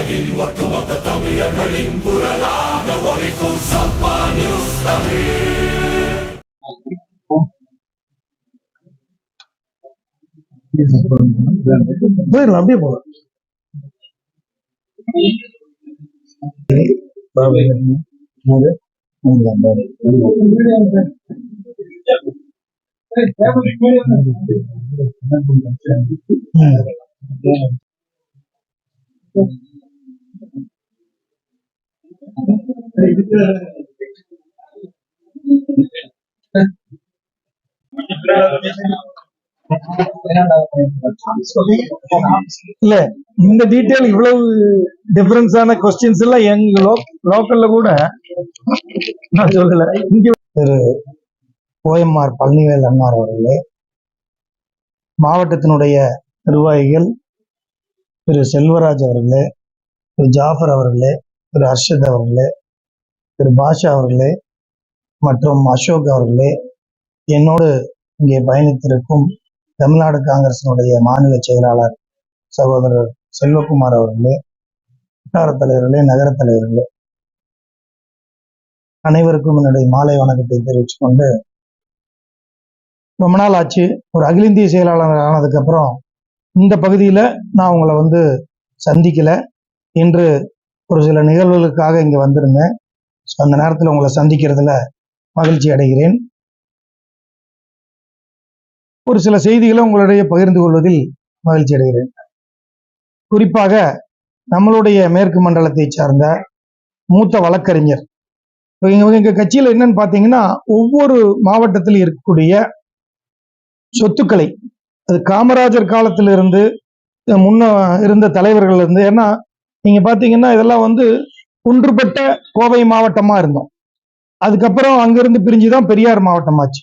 உலகின் ஒட்டுமொத்த தமிழர்களின் குரலாக ஒலிக்கும் சப்பா நியூஸ் தமிழ் போயிடலாம் அப்படியே போகலாம் இல்ல இந்த டீட்டெயில் இவ்வளவு டிஃபரன்ஸான கொஸ்டின்ஸ் எல்லாம் எங்க லோக்கல்ல கூட நான் சொல்லல. இங்க திரு ஓஎம்ஆர் பழனிவேல் அண்ணார் அவர்களே. மாவட்டத்தினுடைய நிர்வாகிகள் திரு செல்வராஜ் அவர்களே திரு ஜாஃபர் அவர்களே திரு அர்ஷத் அவர்களே திரு பாஷா அவர்களே மற்றும் அசோக் அவர்களே என்னோடு இங்கே பயணித்திருக்கும் தமிழ்நாடு காங்கிரசினுடைய மாநில செயலாளர் சகோதரர் செல்வகுமார் அவர்களே வட்டார தலைவர்களே நகர தலைவர்களே அனைவருக்கும் என்னுடைய மாலை வணக்கத்தை தெரிவித்து கொண்டு ரொம்ப நாள் ஆச்சு. ஒரு அகில இந்திய செயலாளர் ஆனதுக்கு அப்புறம் இந்த பகுதியில நான் உங்களை வந்து சந்திக்கல. இன்று ஒரு சில நிகழ்வுகளுக்காக இங்க வந்திருந்தேன் ஸோ அந்த நேரத்தில் உங்களை சந்திக்கிறதுல மகிழ்ச்சி அடைகிறேன். ஒரு சில செய்திகளை உங்களிடையே பகிர்ந்து கொள்வதில் மகிழ்ச்சி அடைகிறேன். குறிப்பாக நம்மளுடைய மேற்கு மண்டலத்தை சார்ந்த மூத்த வழக்கறிஞர். இப்போ எங்க எங்கள் கட்சியில என்னன்னு பார்த்தீங்கன்னா ஒவ்வொரு மாவட்டத்தில் இருக்கக்கூடிய சொத்துக்களை அது காமராஜர் காலத்திலிருந்து முன்ன இருந்த தலைவர்கள் இருந்து ஏன்னா நீங்க பாத்தீங்கன்னா இதெல்லாம் வந்து ஒன்றுபட்ட கோவை மாவட்டமா இருந்தோம். அதுக்கப்புறம் அங்கிருந்து பிரிஞ்சுதான் பெரியார் மாவட்டமாச்சு.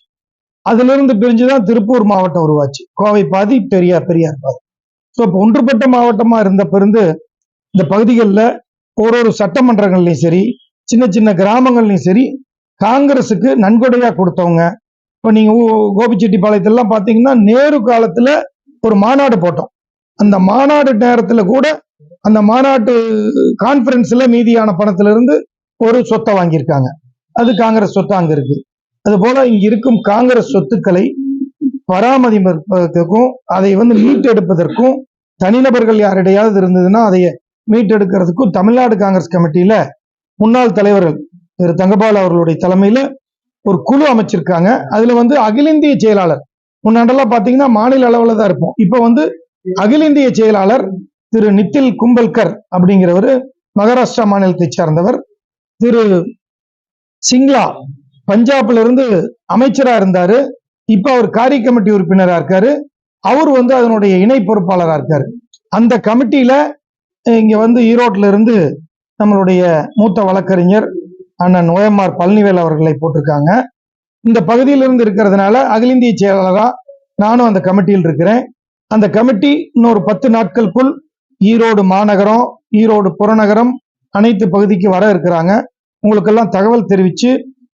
அதுல இருந்து பிரிஞ்சுதான் திருப்பூர் மாவட்டம் உருவாச்சு. கோவை பாதி பெரியார் பெரியார் பாதி. ஸோ இப்போ ஒன்றுபட்ட மாவட்டமா இருந்த பிறந்து இந்த பகுதிகளில் ஒரு ஒரு சட்டமன்றங்கள்லையும் சரி சின்ன சின்ன கிராமங்கள்லையும் சரி காங்கிரஸுக்கு நன்கொடையா கொடுத்தவங்க. இப்போ நீங்க கோபிச்செட்டிப்பாளையத்திலலாம் பார்த்தீங்கன்னா நேரு காலத்துல ஒரு மாநாடு போட்டோம். அந்த மாநாடு நேரத்துல கூட அந்த மாநாட்டு கான்ஃபரன்ஸ்ல மீதியான பணத்துல இருந்து ஒரு சொத்தை வாங்கியிருக்காங்க. அது காங்கிரஸ் சொத்து அங்க இருக்கு. அது போல இங்க இருக்கும் காங்கிரஸ் சொத்துக்களை பராமரிப்பதற்கும் அதை வந்து மீட்டெடுப்பதற்கும் தனிநபர்கள் யாரிடையாவது இருந்ததுன்னா அதை மீட்டெடுக்கிறதுக்கும் தமிழ்நாடு காங்கிரஸ் கமிட்டியில முன்னாள் தலைவர்கள் திரு தங்கபால் அவர்களுடைய தலைமையில ஒரு குழு அமைச்சிருக்காங்க. அதுல வந்து அகில இந்திய செயலாளர். முன்னாண்டெல்லாம் பாத்தீங்கன்னா மாநில அளவுல தான் இருப்போம். இப்ப வந்து அகில இந்திய செயலாளர் திரு நித்தில் கும்பல்கர் அப்படிங்கிறவர் மகாராஷ்டிரா மாநிலத்தை சார்ந்தவர். திரு சிங்லா பஞ்சாப்ல இருந்து அமைச்சரா இருந்தாரு. இப்ப அவர் காரிய கமிட்டி உறுப்பினரா இருக்காரு. அவர் வந்து அதனுடைய இணை பொறுப்பாளரா இருக்காரு. அந்த கமிட்டியில இங்க வந்து ஈரோட்ல இருந்து நம்மளுடைய மூத்த வழக்கறிஞர் அண்ணன் ஓஎம்ஆர் பழனிவேல் அவர்களை போட்டிருக்காங்க. இந்த பகுதியிலிருந்து இருக்கிறதுனால அகில இந்திய செயலாளரா நானும் அந்த கமிட்டியில் இருக்கிறேன். அந்த கமிட்டி இன்னொரு பத்து நாட்களுக்குள் ஈரோடு மாநகரம் ஈரோடு புறநகரம் அனைத்து பகுதிக்கு வர இருக்கிறாங்க. உங்களுக்கெல்லாம் தகவல் தெரிவிச்சு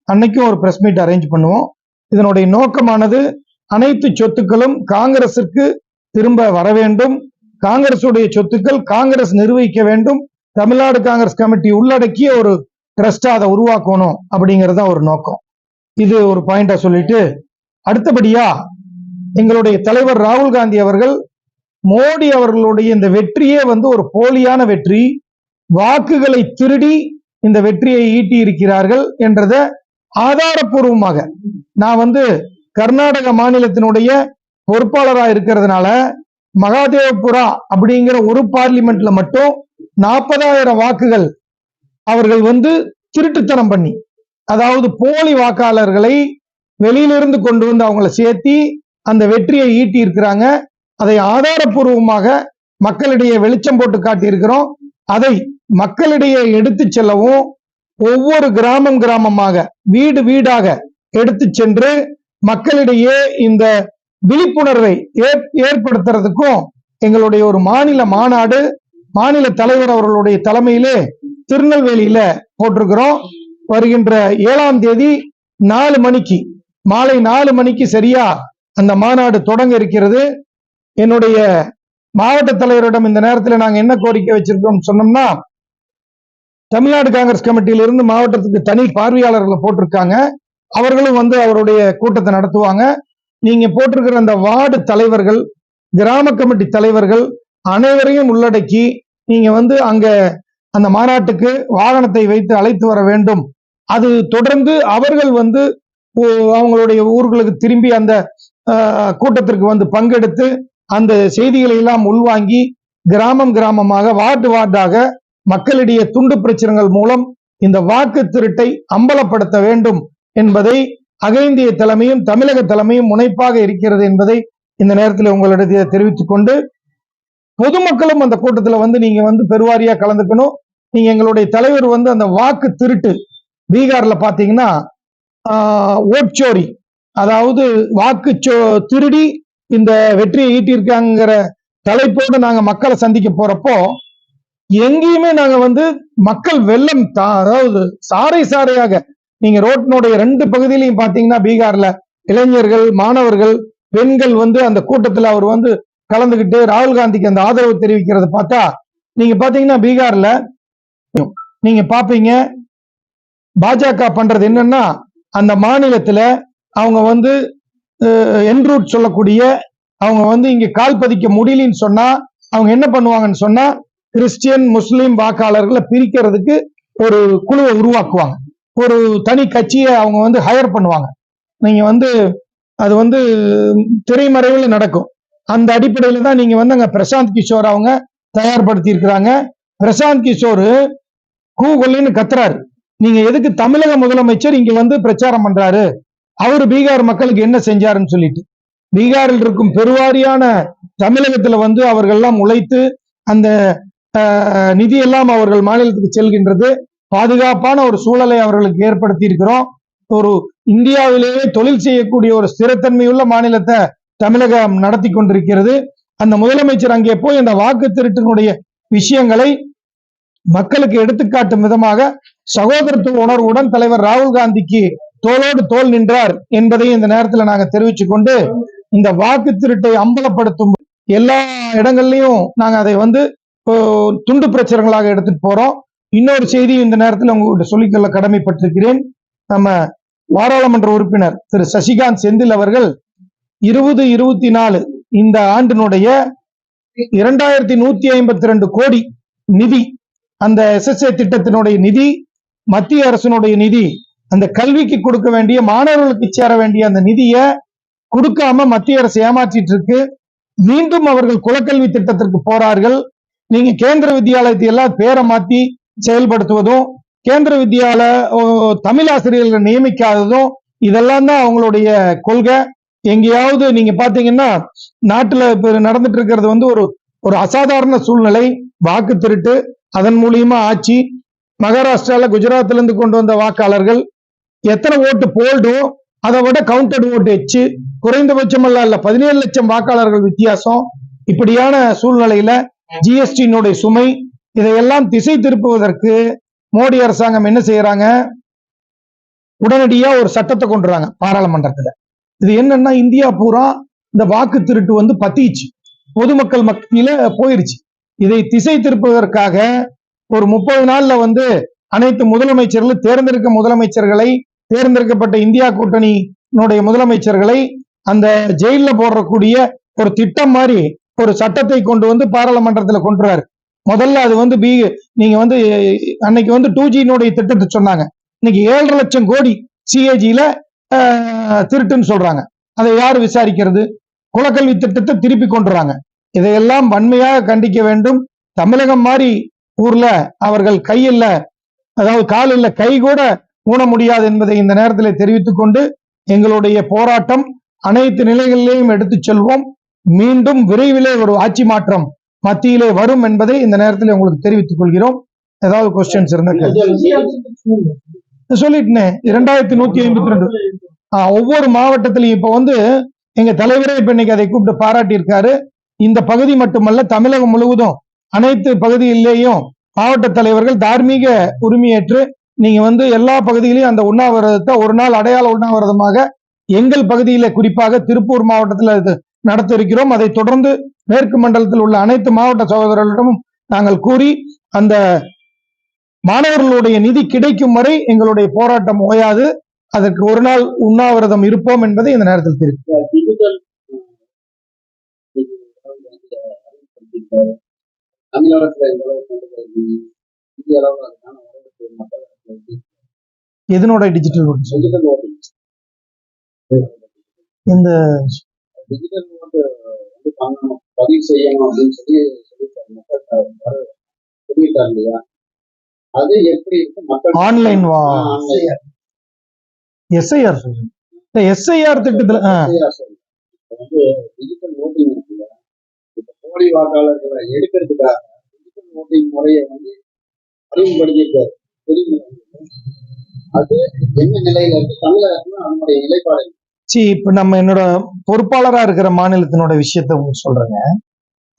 அன்னைக்கும் ஒரு ப்ரெஸ் மீட் அரேஞ்ச் பண்ணுவோம். இதனுடைய நோக்கமானது அனைத்து சொத்துக்களும் காங்கிரசிற்கு திரும்ப வர வேண்டும். காங்கிரசுடைய சொத்துக்கள் காங்கிரஸ் நிர்வகிக்க வேண்டும். தமிழ்நாடு காங்கிரஸ் கமிட்டி உள்ளடக்கிய ஒரு ட்ரஸ்டா அதை உருவாக்கணும் அப்படிங்கிறது தான் ஒரு நோக்கம். இது ஒரு பாயிண்டா சொல்லிட்டு அடுத்தபடியா எங்களுடைய தலைவர் ராகுல் காந்தி அவர்கள் மோடி அவர்களுடைய இந்த வெற்றியே வந்து ஒரு போலியான வெற்றி. வாக்குகளை திருடி இந்த வெற்றியை ஈட்டி இருக்கிறார்கள் என்றத ஆதாரபூர்வமாக நான் வந்து கர்நாடக மாநிலத்தினுடைய பொறுப்பாளரா இருக்கிறதுனால மகாதேவபுரா அப்படிங்கிற ஒரு பார்லிமெண்ட்ல மட்டும் நாற்பதாயிரம் வாக்குகள் அவர்கள் வந்து திருட்டுத்தனம் பண்ணி அதாவது போலி வாக்காளர்களை வெளியிலிருந்து கொண்டு வந்து அவங்கள சேர்த்தி அந்த வெற்றியை ஈட்டி இருக்கிறாங்க அதை ஆதாரப்பூர்வமாக மக்களிடையே வெளிச்சம் போட்டு காட்டியிருக்கிறோம். அதை மக்களிடையே எடுத்து செல்லவும் ஒவ்வொரு கிராமம் கிராமமாக வீடு வீடாக எடுத்து சென்று மக்களிடையே இந்த விழிப்புணர்வை ஏற்- ஏற்படுத்துறதுக்கும் எங்களுடைய ஒரு மாநில மாநாடு மாநில தலைவர் அவர்களுடைய தலைமையிலே திருநெல்வேலியில போட்டிருக்கிறோம். வருகின்ற ஏழாம் தேதி நாலு மணிக்கு மாலை நாலு மணிக்கு சரியா அந்த மாநாடு தொடங்க இருக்கிறது. என்னுடைய மாவட்ட தலைவரிடம் இந்த நேரத்தில் நாங்க என்ன கோரிக்கை வச்சிருக்கோம் சொன்னோம்னா தமிழ்நாடு காங்கிரஸ் கமிட்டியில இருந்து மாவட்டத்துக்கு தனி பார்வையாளர்களை போட்டிருக்காங்க. அவர்களும் வந்து அவருடைய கூட்டத்தை நடத்துவாங்க. நீங்க போட்டிருக்கிற அந்த வார்டு தலைவர்கள் கிராம கமிட்டி தலைவர்கள் அனைவரையும் உள்ளடக்கி நீங்க வந்து அங்க அந்த மாநாட்டுக்கு வாகனத்தை வைத்து அழைத்து வர வேண்டும். அது தொடர்ந்து அவர்கள் வந்து அவங்களுடைய ஊர்களுக்கு திரும்பி அந்த கூட்டத்திற்கு வந்து பங்கெடுத்து அந்த செய்திகளை எல்லாம் உள்வாங்கி கிராமம் கிராமமாக வார்டு வார்டாக மக்களிடையே துண்டு பிரச்சனைகள் மூலம் இந்த வாக்கு திருட்டை அம்பலப்படுத்த வேண்டும் என்பதை அகில இந்திய தலைமையும் தமிழக தலைமையும் முனைப்பாக இருக்கிறது என்பதை இந்த நேரத்தில் உங்களிடத்தில் தெரிவித்துக் கொண்டு பொதுமக்களும் அந்த கூட்டத்துல வந்து நீங்க வந்து பெருவாரியா கலந்துக்கணும். நீங்க எங்களுடைய தலைவர் வந்து அந்த வாக்கு திருட்டு பீகார்ல பாத்தீங்கன்னா ஆஹ், ஓட்சோரி அதாவது வாக்கு திருடி இந்த வெற்றியை ஈட்டியிருக்காங்கிற தலைப்போடு நாங்க மக்களை சந்திக்க போறப்போ எங்கேயுமே நாங்க வந்து மக்கள் வெள்ளம் தா- அதாவது சாறை சாறையாக நீங்க ரோட்டினுடைய ரெண்டு பகுதியிலையும் பாத்தீங்கன்னா பீகார்ல இளைஞர்கள் மாணவர்கள் பெண்கள் வந்து அந்த கூட்டத்துல அவர் வந்து கலந்துகிட்டு ராகுல் காந்திக்கு அந்த ஆதரவு தெரிவிக்கிறத பார்த்தா நீங்க பாத்தீங்கன்னா பீகார்ல நீங்க பாப்பீங்க பாஜக பண்றது என்னன்னா அந்த மாநிலத்துல அவங்க வந்து என்ரூட் சொல்லக்கூடிய அவங்க வந்து இங்க கால் பதிக்க முடியலன்னு சொன்னா அவங்க என்ன பண்ணுவாங்கன்னு சொன்னா கிறிஸ்டியன் முஸ்லீம் வாக்காளர்களை பிரிக்கிறதுக்கு ஒரு குழுவை உருவாக்குவாங்க. ஒரு தனி கட்சியை அவங்க வந்து ஹையர் பண்ணுவாங்க. நீங்க வந்து அது வந்து திரைமறைவில் நடக்கும். அந்த அடிப்படையில தான் நீங்க வந்து அங்க பிரசாந்த் கிஷோர் அவங்க தயார்படுத்தி இருக்கிறாங்க. பிரசாந்த் கிஷோர் கூகுள்னு கத்துறாரு. நீங்க எதுக்கு தமிழக முதலமைச்சர் இங்க வந்து பிரச்சாரம் பண்றாரு? அவர் பீகார் மக்களுக்கு என்ன செஞ்சாருன்னு சொல்லிட்டு. பீகாரில் இருக்கும் பெருவாரியான தமிழகத்துல வந்து அவர்கள் எல்லாம் உழைத்து அந்த நிதி நிதியெல்லாம் அவர்கள் மாநிலத்துக்கு செல்கின்றது. பாதுகாப்பான ஒரு சூழலை அவர்களுக்கு ஏற்படுத்தி இருக்கிறோம் ஒரு இந்தியாவிலேயே தொழில் செய்யக்கூடிய ஒரு ஸ்திரத்தன்மையுள்ள மாநிலத்தை தமிழகம் நடத்தி கொண்டிருக்கிறது. அந்த முதலமைச்சர் அங்கே போய் அந்த வாக்கு திருட்டினுடைய விஷயங்களை மக்களுக்கு எடுத்துக்காட்டும் விதமாக சகோதரத்துவ உணர்வுடன் தலைவர் ராகுல் காந்திக்கு தோளோடு தோல் நின்றார் என்பதை இந்த நேரத்தில் நாங்க தெரிவிச்சு கொண்டு இந்த வாக்கு திருட்டை அம்பலப்படுத்தும் எல்லா இடங்கள்லயும் நாங்க அதை வந்து துண்டு பிரச்சாரங்களாக எடுத்துட்டு போறோம். இன்னொரு செய்தி இந்த நேரத்தில் உங்ககிட்ட சொல்லிக்கொள்ள கடமைப்பட்டிருக்கிறேன். நம்ம பாராளுமன்ற உறுப்பினர் திரு. சசிகாந்த் செந்தில் அவர்கள் இருபது இருபத்தி நாலு இந்த ஆண்டினுடைய இரண்டாயிரத்தி நூத்தி ஐம்பத்தி ரெண்டு கோடி நிதி அந்த எஸ்எஸ்ஏ திட்டத்தினுடைய நிதி மத்திய அரசினுடைய நிதி அந்த கல்விக்கு கொடுக்க வேண்டிய மாணவர்களுக்கு சேர வேண்டிய அந்த நிதியை கொடுக்காம மத்திய அரசு ஏமாற்றிட்டு இருக்கு. மீண்டும் அவர்கள் குலக்கல்வி திட்டத்திற்கு போறார்கள். நீங்க கேந்திர வித்யாலயத்தை எல்லாம் பேரை மாத்தி செயல்படுத்துவதும் கேந்திர வித்யாலய தமிழ் ஆசிரியர்களை நியமிக்காததும் இதெல்லாம் தான் அவங்களுடைய கொள்கை. எங்கேயாவது நீங்க பாத்தீங்கன்னா நாட்டுல இப்ப நடந்துட்டு இருக்கிறது வந்து ஒரு ஒரு அசாதாரண சூழ்நிலை. வாக்கு திருட்டு அதன் மூலியமா ஆட்சி. மகாராஷ்டிரால குஜராத்ல இருந்து கொண்டு வந்த வாக்காளர்கள் எத்தனை ஓட்டு போல்டும் அதை விட கவுண்டட் ஓட்டு எச்சு. குறைந்தபட்சம் அல்ல இல்ல. பதினேழு லட்சம் வாக்காளர்கள் வித்தியாசம். இப்படியான சூழ்நிலையில ஜிஎஸ்டியினுடைய சுமை இதையெல்லாம் திசை திருப்புவதற்கு மோடி அரசாங்கம் என்ன செய்யறாங்க? உடனடியா ஒரு சட்டத்தை கொண்டுறாங்க பாராளுமன்றத்துல. இது என்னன்னா இந்தியா பூரா இந்த வாக்கு திருட்டு வந்து பத்திச்சு. பொதுமக்கள் மத்தியில போயிருச்சு. இதை திசை திருப்புவதற்காக ஒரு முப்பது நாள்ல வந்து அனைத்து முதலமைச்சர்களும் தேர்ந்தெடுக்க முதலமைச்சர்களை தேர்ந்தெடுக்கப்பட்ட இந்தியா கூட்டணியினுடைய முதலமைச்சர்களை அந்த ஜெயில போடுறக்கூடிய ஒரு திட்டம் மாதிரி ஒரு சட்டத்தை கொண்டு வந்து பாராளுமன்றத்தில் கொண்டுறாரு. முதல்ல அது வந்து பி நீங்க வந்து அன்னைக்கு வந்து டூ ஜினுடைய திட்டத்தை சொன்னாங்க. இன்னைக்கு ஏழரை லட்சம் கோடி சிஏஜியில திருட்டுன்னு சொல்றாங்க. அதை யார் விசாரிக்கிறது? குலக்கல்வி திட்டத்தை திருப்பி கொண்டுறாங்க. இதையெல்லாம் வன்மையாக கண்டிக்க வேண்டும். தமிழகம் மாதிரி ஊர்ல அவர்கள் கையில்ல அதாவது காலில்ல கை கூட ஊன முடியாது என்பதை இந்த நேரத்தில் தெரிவித்துக் கொண்டு எங்களுடைய போராட்டம் அனைத்து நிலைகளிலேயும் எடுத்துச் செல்வோம். மீண்டும் விரைவிலே ஒரு ஆட்சி மாற்றம் மத்தியிலே வரும் என்பதை இந்த நேரத்தில் உங்களுக்கு தெரிவித்துக் கொள்கிறோம். ஏதாவது கொஸ்டின்ஸ் இருந்தா சொல்லிட்டேன் இரண்டாயிரத்தி நூத்தி ஐம்பத்தி ரெண்டு. ஒவ்வொரு மாவட்டத்திலையும் இப்ப வந்து எங்க தலைவரே இப்ப இன்னைக்கு அதை கூப்பிட்டு பாராட்டி இருக்காரு இந்த பகுதி மட்டுமல்ல தமிழகம் முழுவதும் அனைத்து பகுதியிலேயும் மாவட்ட தலைவர்கள் தார்மீக உரிமையேற்று நீங்க வந்து எல்லா பகுதியிலையும் அந்த உண்ணாவிரதத்தை ஒரு நாள் அடையாள உண்ணாவிரதமாக எங்கள் பகுதியில குறிப்பாக திருப்பூர் மாவட்டத்தில் நடத்த இருக்கிறோம் அதை தொடர்ந்து மேற்கு மண்டலத்தில் உள்ள அனைத்து மாவட்ட சகோதரர்களிடமும் நாங்கள் கூறி அந்த மாணவர்களுடைய நிதி கிடைக்கும் வரை எங்களுடைய போராட்டம் ஓயாது. அதற்கு ஒரு நாள் உண்ணாவிரதம் இருப்போம் என்பதை இந்த நேரத்தில் தெரிவிக்கிறேன் டிஜிட்டல் எதனோட டிஜிட்டல் ஓட்டு டிஜிட்டல் ஓட்டிங் இந்த டிஜிட்டல் ஓட்டு வந்து பண்ணணும் பதிவு செய்யணும் அப்படின்னு சொல்லி சொல்லியிருக்காரு மக்கள் சொல்லியிருக்காரு இல்லையா? அது எப்படி இருக்கு? மக்கள் ஆன்லைன் வா? எஸ்ஐஆர் சொல்றேன் எஸ்ஐஆர் திட்டத்துல சொல்லுங்க. வந்து டிஜிட்டல் ஓட்டிங் இருக்குல்ல இப்ப போலி வாக்காளர்களை எடுக்கிறதுக்காக டிஜிட்டல் ஓட்டிங் முறையை வந்து அறிமுகப்படுத்தியிருக்காரு? அது என்ன நிலையில இருக்கு? நம்முடைய நிலைப்பாடு சி இப்ப நம்ம என்னோட பொறுப்பாளரா இருக்கிற மாநிலத்தினோட விஷயத்த உங்களுக்கு சொல்றேங்க.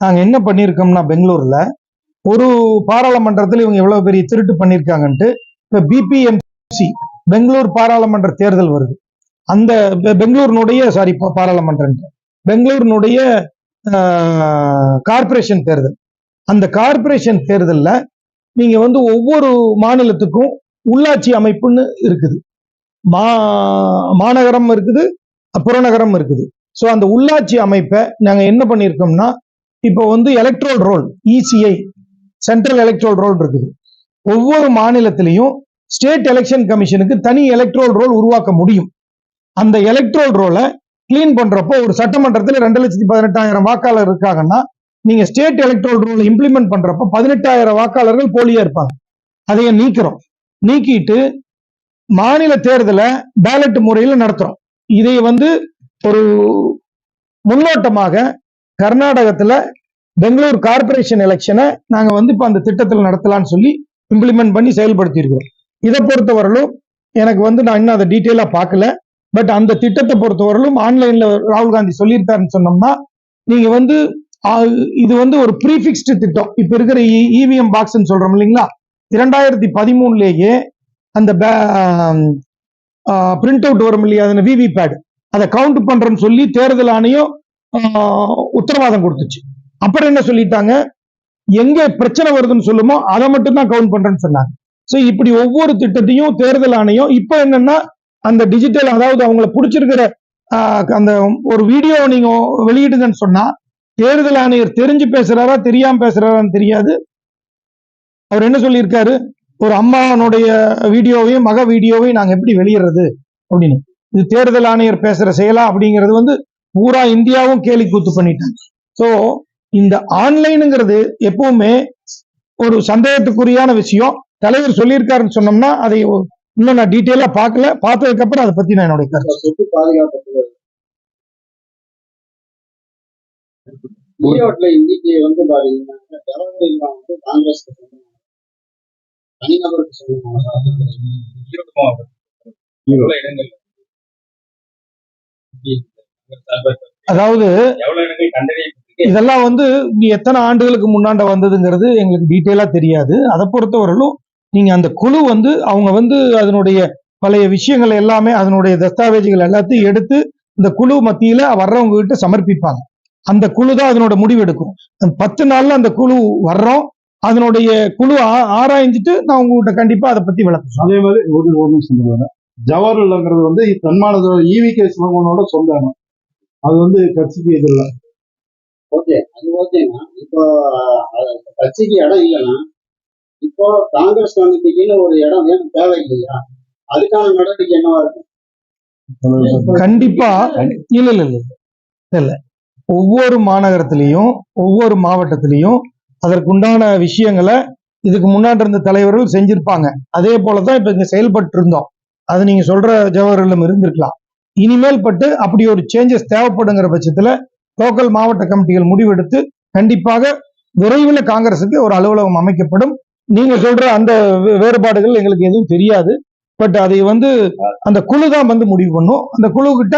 நாங்க என்ன பண்ணியிருக்கோம்னா பெங்களூர்ல ஒரு பாராளுமன்றத்தில் இவங்க எவ்வளவு பெரிய திருட்டு பண்ணியிருக்காங்கன்ட்டு இப்ப பிபிஎம்சி பெங்களூர் பாராளுமன்ற தேர்தல் வருது. அந்த பெங்களூரினுடைய சாரி பாராளுமன்றம் பெங்களூரினுடைய கார்ப்பரேஷன் தேர்தல். அந்த கார்ப்பரேஷன் தேர்தலில் நீங்க வந்து ஒவ்வொரு மாநிலத்துக்கும் உள்ளாட்சி அமைப்புன்னு இருக்குது. மா மாநகரம் இருக்குது புறநகரம் இருக்குது. ஸோ அந்த உள்ளாட்சி அமைப்பை நாங்கள் என்ன பண்ணியிருக்கோம்னா இப்போ வந்து electoral roll ECI central electoral roll இருக்குது. ஒவ்வொரு மாநிலத்திலையும் ஸ்டேட் எலெக்ஷன் கமிஷனுக்கு தனி எலக்ட்ரோல் ரோல் உருவாக்க முடியும். அந்த எலக்ட்ரோல் ரோலை கிளீன் பண்றப்போ ஒரு சட்டமன்றத்தில் ரெண்டு லட்சத்தி பதினெட்டாயிரம் வாக்காளர் இருக்காங்கன்னா நீங்க ஸ்டேட் எலக்ட்ரோல் ரோல் இம்ப்ளிமெண்ட் பண்றப்ப பதினெட்டாயிரம் வாக்காளர்கள் போலியா இருப்பாங்க. அதைய நீக்கிறோம். நீக்கிட்டு மாநில தேர்தலை பேலட் முறையில் நடத்துறோம். இதை வந்து ஒரு முன்னோட்டமாக கர்நாடகத்துல பெங்களூர் கார்ப்பரேஷன் எலெக்ஷனை நாங்க வந்து இப்ப அந்த திட்டத்தில் நடத்தலாம்னு சொல்லி இம்ப்ளிமெண்ட் பண்ணி செயல்படுத்தி இருக்கிறோம் இதை பொறுத்தவரையிலும் எனக்கு வந்து நான் இன்னும் அதை டீட்டெயிலா பார்க்கல. பட் அந்த திட்டத்தை பொறுத்தவரையிலும் ஆன்லைன்ல ராகுல் காந்தி சொல்லியிருக்காருன்னு சொன்னோம்னா நீங்க வந்து இது வந்து ஒரு ப்ரீஃபிக்ஸ்டு திட்டம். இப்ப இருக்கிற e, இவிஎம் பாக்ஸ்ன்னு சொல்றோம் இல்லைங்களா? இரண்டாயிரத்தி பதிமூணுலேயே அந்த பிரிண்ட் அவுட் வரும் இல்லையா? அது விவி பேட் அதை கவுண்ட் பண்றேன்னு சொல்லி தேர்தல் ஆணையம் உத்தரவாதம் கொடுத்துச்சு. அப்புறம் என்ன சொல்லிட்டாங்க? எங்க பிரச்சனை வருதுன்னு சொல்லுமோ அதை மட்டும் தான் கவுண்ட் பண்றேன்னு சொன்னாங்க. ஸோ இப்படி ஒவ்வொரு திட்டத்தையும் தேர்தல் ஆணையம் இப்போ என்னன்னா அந்த டிஜிட்டல் அதாவது அவங்கள பிடிச்சிருக்கிற அந்த ஒரு வீடியோ நீங்க வெளியிடுங்கன்னு சொன்னா தேர்தல் ஆணையர் தெரிஞ்சு பேசுறாரா தெரியாம பேசுறாரான்னு தெரியாது. அவர் என்ன சொல்லியிருக்காரு? ஒரு அம்மானுடைய வீடியோவையும் மக வீடியோவையும் நாங்க எப்படி வெளியிடுறது அப்படின்னு. இது தேர்தல் ஆணையர் பேசுற செயலா அப்படிங்கிறது வந்து பூரா இந்தியாவும் கேலி கூத்து பண்ணிட்டாங்க. சோ இந்த ஆன்லைனுங்கிறது எப்பவுமே ஒரு சந்தேகத்துக்குரியான விஷயம். தலைவர் சொல்லியிருக்காருன்னு சொன்னோம்னா அதை இன்னும் நான் டீட்டெயிலாக பார்க்கல. பார்த்ததுக்கு அப்புறம் அதை பத்தி நான் என்னுடைய கருத்து. பாதுகாப்பு ஈரோட்ல இன்னைக்கு வந்து பாத்தீங்கன்னா ஜவஹர்லால் வந்து காங்கிரஸ் தனிநபருக்கு அதாவது இதெல்லாம் வந்து நீ எத்தனை ஆண்டுகளுக்கு முன்னாண்ட வந்ததுங்கிறது எங்களுக்கு டீட்டெயிலா தெரியாது. அதை பொறுத்தவரையிலும் நீங்க அந்த குழு வந்து அவங்க வந்து அதனுடைய பழைய விஷயங்கள் எல்லாமே அதனுடைய தஸ்தாவேஜுகள் எல்லாத்தையும் எடுத்து இந்த குழு மத்தியில வர்றவங்க கிட்ட சமர்ப்பிப்பாங்க. அந்த குழு தான் அதனோட முடிவு எடுக்கும். பத்து நாள்ல அந்த குழு வர்றோம். அதனுடைய குழு ஆராய்ஞ்சிட்டு நான் உங்ககிட்ட கண்டிப்பா அதை பத்தி விளக்கம் அதே மாதிரி ஒரு ஒரு நிமிஷம் ஜவஹர்லால்ங்கிறது வந்து தன்மானதோட ஈவி கே சிவகோனோட இடம். அது வந்து கட்சிக்கு இது இல்லை ஓகே அது ஓகேங்க இப்போ கட்சிக்கு இடம் இல்லைன்னா இப்போ காங்கிரஸ் கமிட்டிக்குன்னு ஒரு இடம் வேணும் தேவை இல்லையா அதுக்கான நடவடிக்கை என்னவா இருக்கும்? கண்டிப்பா இல்ல இல்ல இல்ல இல்ல. ஒவ்வொரு மாநகரத்திலையும் ஒவ்வொரு மாவட்டத்திலையும் அதற்குண்டான விஷயங்களை இதுக்கு முன்னாடி இருந்த தலைவர்கள் செஞ்சிருப்பாங்க. அதே போல தான் இப்போ இங்கே செயல்பட்டு இருந்தோம் அது நீங்கள் சொல்கிற ஜவஹர்லம் இருந்திருக்கலாம். இனிமேல் பட்டு அப்படி ஒரு சேஞ்சஸ் தேவைப்படுங்கிற பட்சத்தில் லோக்கல் மாவட்ட கமிட்டிகள் முடிவெடுத்து கண்டிப்பாக விரைவில் காங்கிரஸுக்கு ஒரு அலுவலகம் அமைக்கப்படும். நீங்க சொல்ற அந்த வேறுபாடுகள் எங்களுக்கு எதுவும் தெரியாது. பட் அதை வந்து அந்த குழு தான் வந்து முடிவு பண்ணும். அந்த குழு கிட்ட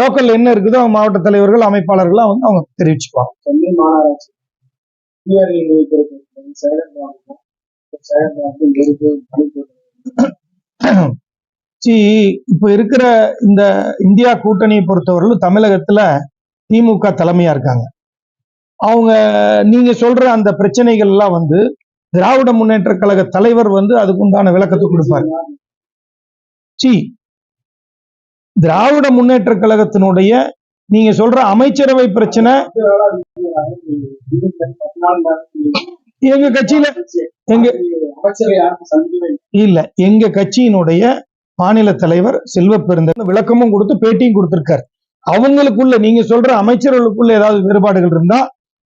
லோக்கல் என்ன இருக்குதோ மாவட்ட தலைவர்கள் அமைப்பாளர்கள்லாம் வந்து அவங்க தெரிவிச்சுப்பாங்க. இப்ப இருக்கிற இந்த இந்தியா கூட்டணியை பொறுத்தவரையிலும் தமிழகத்துல திமுக தலைமையா இருக்காங்க. அவங்க நீங்க சொல்ற அந்த பிரச்சனைகள் எல்லாம் வந்து திராவிட முன்னேற்ற கழக தலைவர் வந்து அதுக்கு உண்டான விளக்கத்தை கொடுப்பாரு. சி திராவிட முன்னேற்ற கழகத்தினுடைய நீங்க சொல்ற அமைச்சரவை பிரச்சனை. எங்க கட்சியில எங்க இல்ல எங்க கட்சியினுடைய மாநில தலைவர் செல்வ விளக்கமும் கொடுத்து பேட்டியும் கொடுத்திருக்காரு. அவங்களுக்குள்ள நீங்க சொல்ற அமைச்சர்களுக்குள்ள ஏதாவது வேறுபாடுகள் இருந்தா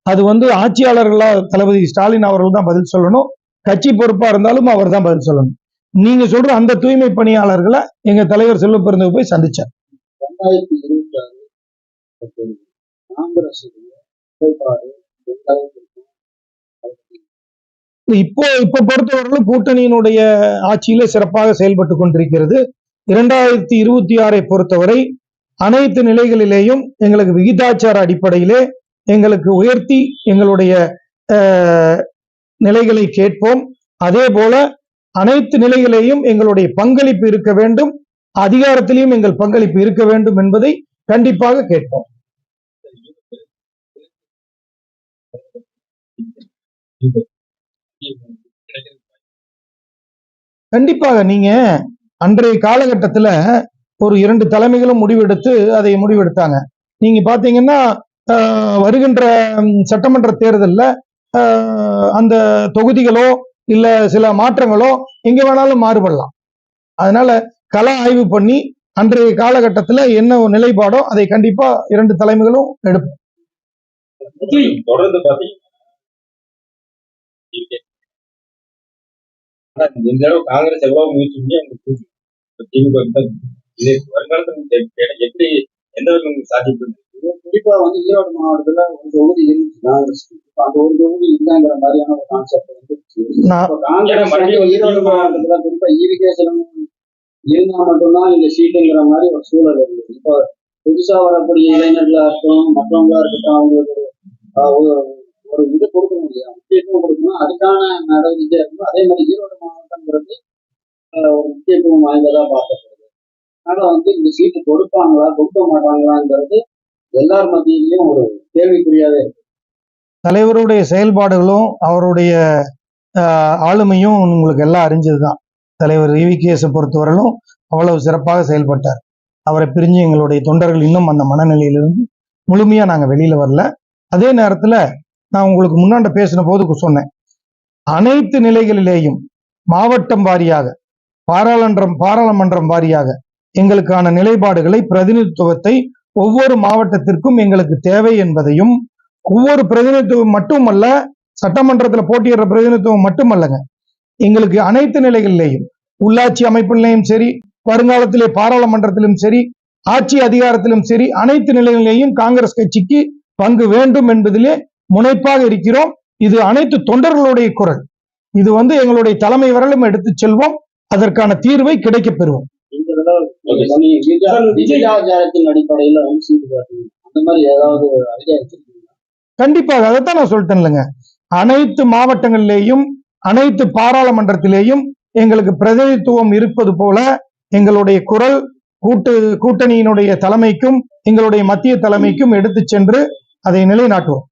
அது வந்து ஆட்சியாளர்களா தளபதி ஸ்டாலின் அவர்கள் தான் பதில் சொல்லணும். கட்சி பொறுப்பா இருந்தாலும் அவர் தான் பதில் சொல்லணும். நீங்க சொல்ற அந்த தூய்மை பணியாளர்களை எங்க தலைவர் செல்வ போய் சந்திச்சார் ரெண்டாயிரத்தி இருபத்தி ஆறு காங்கிரஸ்? இப்போ இப்ப பொறுத்தவரையிலும் கூட்டணியினுடைய ஆட்சியிலே சிறப்பாக செயல்பட்டு கொண்டிருக்கிறது இரண்டாயிரத்தி இருபத்தி ஆறை பொறுத்தவரை அனைத்து நிலைகளிலேயும் எங்களுக்கு விகிதாச்சார அடிப்படையிலே எங்களுக்கு உயர்த்தி எங்களுடைய நிலைகளை கேட்போம் அதே போல அனைத்து நிலையிலேயும் எங்களுடைய பங்களிப்பு இருக்க வேண்டும். அதிகாரத்திலையும் எங்கள் பங்களிப்பு இருக்க வேண்டும் என்பதை கண்டிப்பாக கேட்போம். கண்டிப்பாக நீங்க அன்றைய காலகட்டத்துல ஒரு இரண்டு தலைமைகளும் முடிவெடுத்து அதை முடிவெடுத்தாங்க. நீங்க பாத்தீங்கன்னா ஆஹ், வருகின்ற சட்டமன்ற தேர்தல்ல ஆஹ், அந்த தொகுதிகளோ இல்ல சில மாற்றங்களோ எங்க வேணாலும் மாறுபடலாம். அதனால கள ஆய்வு பண்ணி அன்றைய காலகட்டத்துல என்ன ஒரு நிலைப்பாடோ அதை கண்டிப்பா இரண்டு தலைமைகளும் எடுப்போம். தொடர்ந்து இந்த தடவை காங்கிரஸ் எவ்வளவு முயற்சி பண்ணி அவங்க திமுக இது வருங்காலத்துல எப்படி எந்த வகையில் சாத்தியம் குறிப்பா வந்து ஈரோடு மாவட்டத்துல ஒரு தொகுதி இருந்துச்சு காங்கிரஸ். அந்த ஒரு தொகுதி இல்லைங்கிற மாதிரியான ஒரு கான்செப்ட் வந்து ஈரோடு மாவட்டத்துல குறிப்பா ஈரிகேஷன் இருந்தா மட்டும்தான் இங்க சீட்டுங்கிற மாதிரி ஒரு சூழல் இருக்குது இப்போ புதுசா வரக்கூடிய இளைஞர்களா இருக்கட்டும் மற்றவங்களா இருக்கட்டும் அவங்களுக்கு ஒரு, ஒரு இது கொடுக்கணும் இல்லையா? முக்கியத்துவம் கொடுக்கணும். அதுக்கான நடவடிக்கை இருக்கணும் அதே மாதிரி ஈரோடு மாவட்டங்கிறது ஒரு முக்கியத்துவம் வாய்ந்ததா பார்க்கப்படுது. அதனால வந்து இந்த சீட்டு கொடுப்பாங்களா கொடுக்க மாட்டாங்களாங்கிறது எல்லார் மத்தியிலையும் ஒரு கேள்விக்குறியாவே இருக்கு. தலைவருடைய செயல்பாடுகளும் அவருடைய ஆஹ், ஆளுமையும் உங்களுக்கு எல்லாம் அறிஞ்சதுதான். தலைவர் இவிகேஸை பொறுத்தவரையிலும் அவ்வளவு சிறப்பாக செயல்பட்டார். அவரை பிரிஞ்சு எங்களுடைய தொண்டர்கள் இன்னும் அந்த மனநிலையிலிருந்து முழுமையா நாங்க வெளியில வரல. அதே நேரத்துல நான் உங்களுக்கு முன்னாண்ட பேசின போது சொன்னேன். அனைத்து நிலைகளிலேயும் மாவட்டம் வாரியாக பாராளுமன்றம் பாராளுமன்றம் வாரியாக எங்களுக்கான நிலைப்பாடுகளை பிரதிநிதித்துவத்தை ஒவ்வொரு மாவட்டத்திற்கும் எங்களுக்கு தேவை என்பதையும் ஒவ்வொரு பிரதிநிதித்துவம் மட்டுமல்ல சட்டமன்றத்தில் போட்டியிடுற பிரதிநிதித்துவம் மட்டுமல்லங்க. எங்களுக்கு அனைத்து நிலைகளிலேயும் உள்ளாட்சி அமைப்பிலையும் சரி வருங்காலத்திலே பாராளுமன்றத்திலும் சரி ஆட்சி அதிகாரத்திலும் சரி அனைத்து நிலைகளிலேயும் காங்கிரஸ் கட்சிக்கு பங்கு வேண்டும் என்பதிலே முனைப்பாக இருக்கிறோம். இது அனைத்து தொண்டர்களுடைய குரல். இது வந்து எங்களுடைய தலைமை வரலும் எடுத்துச் செல்வோம். அதற்கான தீர்வை கிடைக்கப் பெறுவோம். அடிப்படையில அந்த மாதிரி ஏதாவது கண்டிப்பாக அதைத்தான் நான் சொல்லிட்டேன் இல்லைங்க அனைத்து மாவட்டங்களிலேயும் அனைத்து பாராளுமன்றத்திலேயும் எங்களுக்கு பிரதிநிதித்துவம் இருப்பது போல எங்களுடைய குரல் கூட்டு கூட்டணியினுடைய தலைமைக்கும் எங்களுடைய மத்திய தலைமைக்கும் எடுத்து சென்று அதை நிலைநாட்டுவோம்.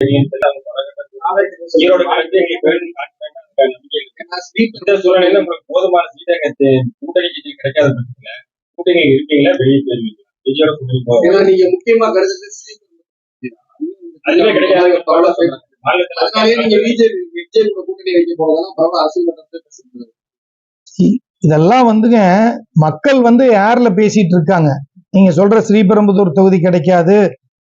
எங்க ஈரோடு எங்களுக்கு. இந்த சூழ்நிலையில உங்களுக்கு போதுமான சீட் எங்க தெ- கூட்டணி கட்சி கிடைக்காத பட்சத்துல கூட்டணி இருக்கீங்களா வெளியே போயிருவீங்களா? விஜயோட கூட்டணி போகும் ஏன்னா நீங்க முக்கியமா கருத்து அதுவே கிடைக்காத மாநிலத்துல அதனாலே நீங்க பிஜேபி விஜய் கூட கூட்டணி வைக்க போறதெல்லாம் பரவாயில்ல அரசியல் இதெல்லாம் வந்துங்க மக்கள் வந்து யார்ல பேசிட்டு இருக்காங்க? நீங்க சொல்ற ஸ்ரீபெரும்புதூர் தொகுதி கிடைக்காது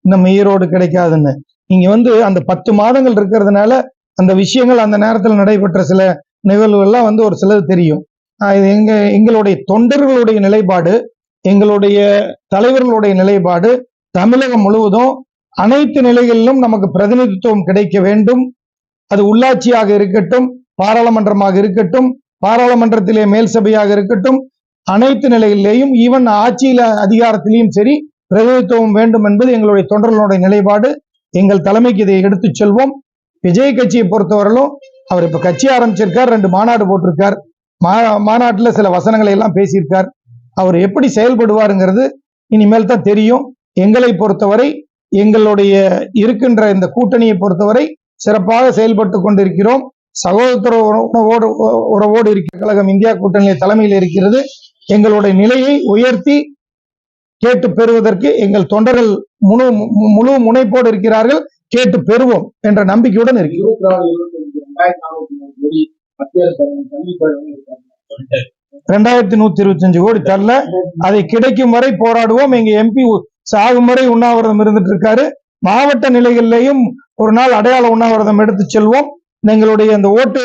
நம்ம ஈரோடு கிடைக்காதுன்னு. நீங்க வந்து அந்த பத்து மாதங்கள் இருக்கிறதுனால அந்த விஷயங்கள் அந்த நேரத்தில் நடைபெற்ற சில நிகழ்வுகள்லாம் வந்து ஒரு சிலது தெரியும். எங்க எங்களுடைய தொண்டர்களுடைய நிலைப்பாடு எங்களுடைய தலைவர்களுடைய நிலைப்பாடு தமிழகம் முழுவதும் அனைத்து நிலைகளிலும் நமக்கு பிரதிநிதித்துவம் கிடைக்க வேண்டும். அது உள்ளாட்சியாக இருக்கட்டும் பாராளுமன்றமாக இருக்கட்டும் பாராளுமன்றத்திலே மேல் சபையாக இருக்கட்டும் அனைத்து நிலைகளிலேயும் ஈவன் ஆட்சியில அதிகாரத்திலையும் சரி பிரதிநிதித்துவம் வேண்டும் என்பது எங்களுடைய தொண்டர்களுடைய நிலைப்பாடு. எங்கள் தலைமைக்கு இதை எடுத்துச் செல்வோம். விஜய் கட்சியை பொறுத்தவரையிலும் அவர் இப்ப கட்சி ஆரம்பிச்சிருக்கார் ரெண்டு மாநாடு போட்டிருக்கார். மா மாநாட்டுல சில வசனங்களை எல்லாம் பேசியிருக்கார். அவர் எப்படி செயல்படுவாருங்கிறது இனிமேல் தான் தெரியும். எங்களை பொறுத்தவரை எங்களுடைய இருக்கின்ற இந்த கூட்டணியை பொறுத்தவரை சிறப்பாக செயல்பட்டு கொண்டிருக்கிறோம். சகோதர உணவோடு உறவோடு இருக்கிற கழகம் இந்தியா கூட்டணி தலைமையில் இருக்கிறது. எங்களுடைய நிலையை உயர்த்தி கேட்டு பெறுவதற்கு எங்கள் தொண்டர்கள் முழு முழு முனைப்போடு இருக்கிறார்கள். கேட்டு பெறுவோம் என்ற நம்பிக்கையுடன் இருக்கிறோம். இருபத்தி ரெண்டாயிரத்தி நூத்தி இருபத்தஞ்சு கோடி தரல. அதை கிடைக்கும் வரை போராடுவோம். எங்க எம்பி சாகும் வரை உண்ணாவிரதம் இருந்துட்டு இருக்காரு. மாவட்ட நிலைகளிலேயும் ஒரு நாள் அடையாள உண்ணாவிரதம் எடுத்து செல்வோம். எங்களுடைய இந்த ஓட்டு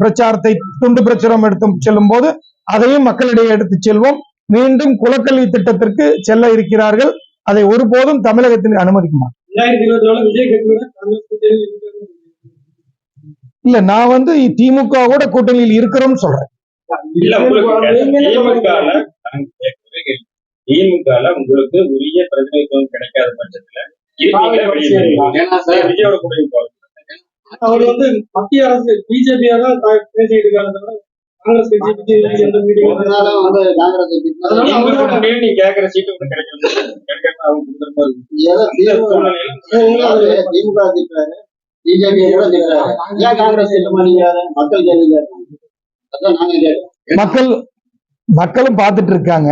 பிரச்சாரத்தை துண்டு பிரச்சாரம் எடுத்து செல்லும் போது அதையும் மக்களிடையே எடுத்து செல்வோம். மீண்டும் குலக்கல்வி திட்டத்திற்கு செல்ல இருக்கிறார்கள். அதை ஒருபோதும் தமிழகத்தில் அனுமதிக்க மாட்டோம் ரெண்டாயிரத்தி இருபத்தி நாலு விஜய் கட்சியோட காங்கிரஸ் கூட்டணி இருக்கிறது. இல்ல நான் வந்து திமுக கூட கூட்டணியில் இருக்கிறோம்னு சொல்றேன். இல்ல உங்களுக்கு திமுகல திமுகல உங்களுக்கு உரிய பிரதிநிதித்துவம் கிடைக்காத பட்சத்துல விஜயோட கூட்டணி அவர் வந்து மத்திய அரசு பிஜேபியா தான் பேசிட்டு இருக்காங்க திமுக பிஜேபி ஏன் காங்கிரஸ் மக்கள் கேள்வி கேட்கறாங்க அதான் நாங்க கேட்கறோம் மக்கள் மக்களும் பார்த்துட்டு இருக்காங்க.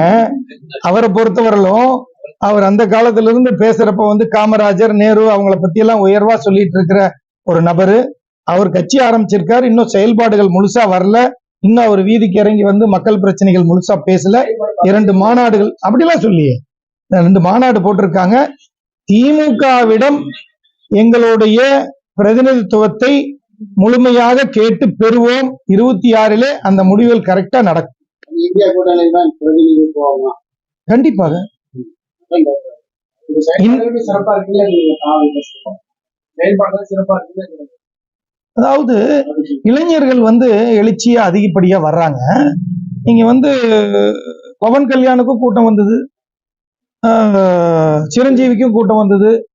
அவரை பொறுத்தவரையிலும் அவர் அந்த காலத்துல இருந்து பேசுறப்ப வந்து காமராஜர் நேரு அவங்கள பத்தி எல்லாம் உயர்வா சொல்லிட்டு இருக்கிற ஒரு நபரு. அவர் கட்சி ஆரம்பிச்சிருக்காரு. இன்னும் செயல்பாடுகள் முழுசா வரல. இன்னும் அவர் வீதிக்கு இறங்கி வந்து மக்கள் பிரச்சனைகள் முழுசா பேசல. இரண்டு மாநாடுகள் அப்படிலாம் சொல்லியே. ரெண்டு மாநாடு போட்டிருக்காங்க. திமுகவிடம் எங்களுடைய பிரதிநிதித்துவத்தை முழுமையாக கேட்டு பெறுவோம். இருபத்தி ஆறிலே அந்த முடிவுகள் கரெக்டா நடக்கும். கண்டிப்பாக. சிறப்பா இருக்குல்ல அதாவது இளைஞர்கள் வந்து எழுச்சியா அதிகப்படியா வர்றாங்க. நீங்க வந்து பவன் கல்யாணுக்கும் கூட்டம் வந்தது. ஆஹ் சிரஞ்சீவிக்கும் கூட்டம் வந்தது.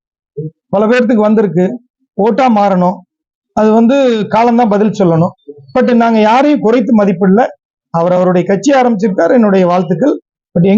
பல பேர்த்துக்கு வந்திருக்கு. ஓட்டா மாறணும். அது வந்து காலம்தான் பதில் சொல்லணும். பட் நாங்க யாரையும் குறைத்து மதிப்பிடல. அவர் அவருடைய கட்சி ஆரம்பிச்சிருக்காரு. என்னுடைய வாழ்த்துக்கள். பட் எங்க